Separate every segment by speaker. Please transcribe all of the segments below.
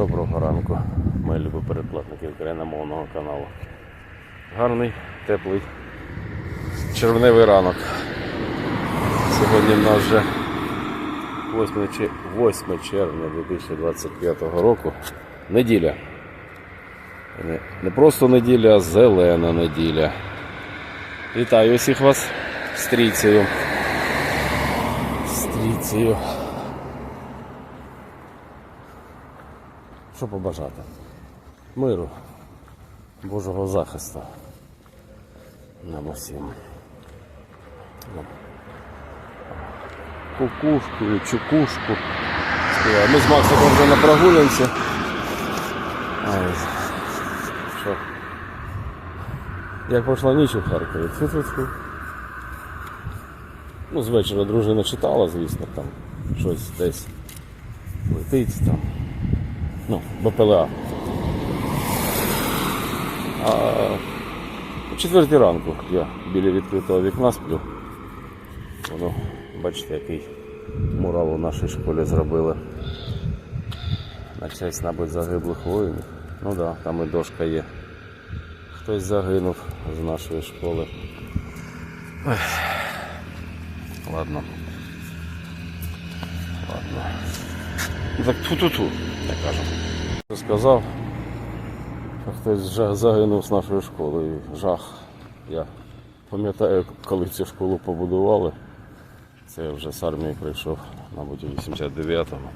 Speaker 1: Доброго ранку, мої любі передплатники україномовного каналу. Гарний, теплий, червневий ранок. Сьогодні в нас вже 8, 8 червня 2025 року. Неділя. Не, просто неділя, а зелена неділя. Вітаю усіх вас з трійцею. З. Що побажати? Миру, Божого захисту. Нам усім. Кукушку, чукушку. Ми з Максиком вже на прогулянці. Ай, що? Як пройшла ніч у Харкові? Фу-фу-фу. Ну, з вечора дружина читала, звісно, там щось десь летить там. Ну, БПЛА. А о четвертій ранку я біля відкритого вікна сплю. Воно, бачите, який мурал у нашій школі зробили. На честь, мабуть, загиблих воїнів. Ну так, да, там і дошка є. Хтось загинув з нашої школи. Ех. Ладно. Ладно. Так ту-ту-ту, я кажу. Сказав, що хтось загинув з нашої школи. І жах. Я пам'ятаю, коли цю школу побудували. Це я вже з армії прийшов, мабуть, у 89-му.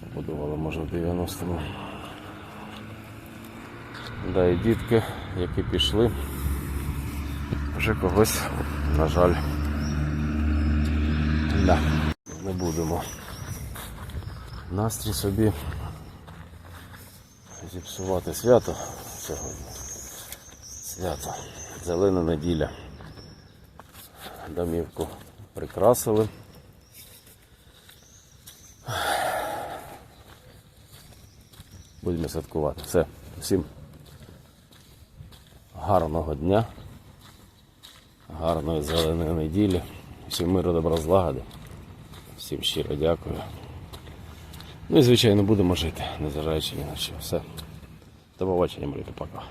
Speaker 1: Побудували, може, в 90-му. Да, і дітки, які пішли, вже когось, на жаль, да, не будемо настрій собі зіпсувати свято сьогодні. Свято. Зелена неділя. Домівку прикрасили. Будемо святкувати. Все. Всім гарного дня, гарної зеленої неділі, всім миру, добра злагоди. Всім щиро дякую. Ну і звичайно будемо жити, незважаючи ні на що. Все. До побачення, малюки, пока.